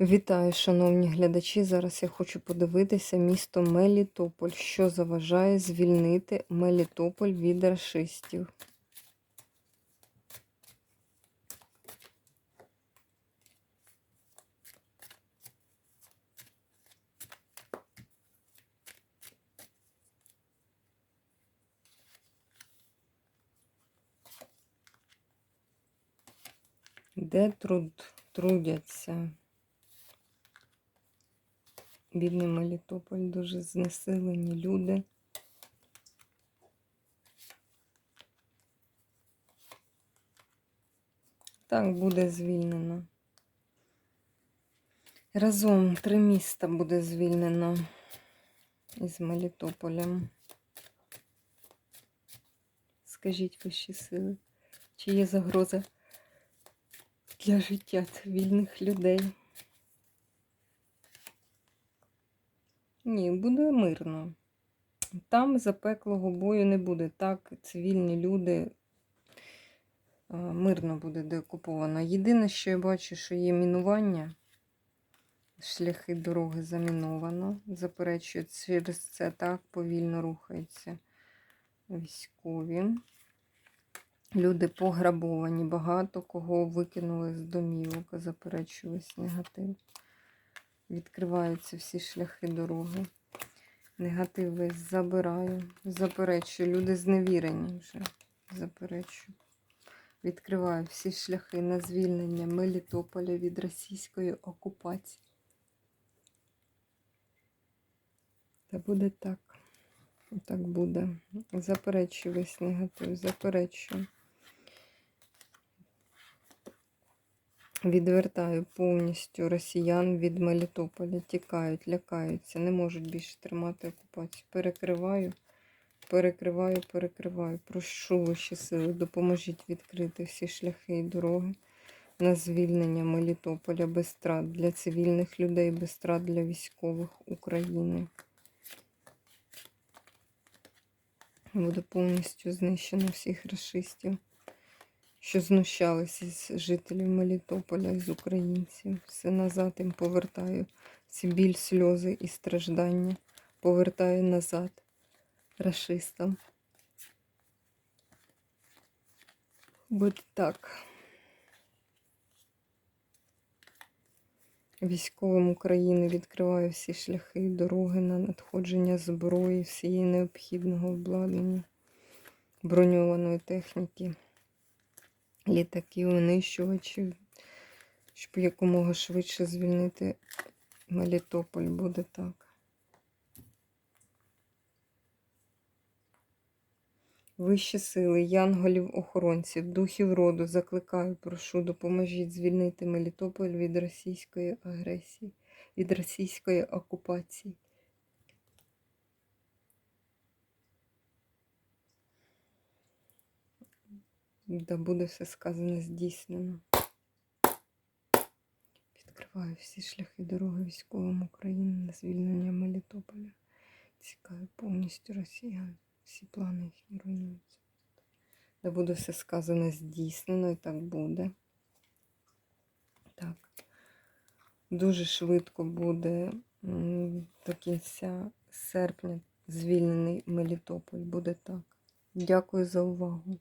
Вітаю, шановні глядачі. Зараз я хочу подивитися місто Мелітополь, що заважає звільнити Мелітополь від рашистів. Де труд трудяться? Бідний Мелітополь, дуже знесилені люди. Так буде звільнено. Разом три міста буде звільнено із Мелітополем. Скажіть вищі сили, чи є загроза для життя цивільних людей? Ні, буде мирно. Там запеклого бою не буде. Так, цивільні люди мирно буде деокуповано. Єдине, що я бачу, що є мінування, шляхи дороги заміновано. Заперечую, через це так повільно рухаються військові. Люди пограбовані, багато кого викинули з домівок, заперечую весь негатив. Відкриваються всі шляхи дороги. Негатив весь забираю. Заперечую. Люди зневірені вже. Заперечую. Відкриваю всі шляхи на звільнення Мелітополя від російської окупації. Та буде так. Так буде. Заперечую весь негатив. Заперечую. Відвертаю повністю росіян від Мелітополя. Тікають, лякаються, не можуть більше тримати окупацію. Перекриваю, перекриваю, перекриваю. Прошу вищі сили, допоможіть відкрити всі шляхи і дороги на звільнення Мелітополя без страт для цивільних людей, без страт для військових України. Буде повністю знищено всіх расистів що знущалися з жителів Мелітополя, з українців. Все назад їм повертаю. Ці біль, сльози і страждання повертаю назад расистам. Буде так. Військовим України відкриваю всі шляхи дороги на надходження зброї, всієї необхідного обладнання, броньованої техніки літаків, винищувачів, щоб якомога швидше звільнити Мелітополь. Буде так. Вищі сили, янголів, охоронців, духів роду закликаю, прошу, допоможіть звільнити Мелітополь від російської агресії, від російської окупації. Да буде все сказане здійснено. Відкриваю всі шляхи дороги військовим України на звільнення Мелітополя. Цікаю повністю росіян. Всі плани їхні руйнуються. Да буде все сказане здійснено і так буде. Так. Дуже швидко буде до кінця серпня звільнений Мелітополь. Буде так. Дякую за увагу.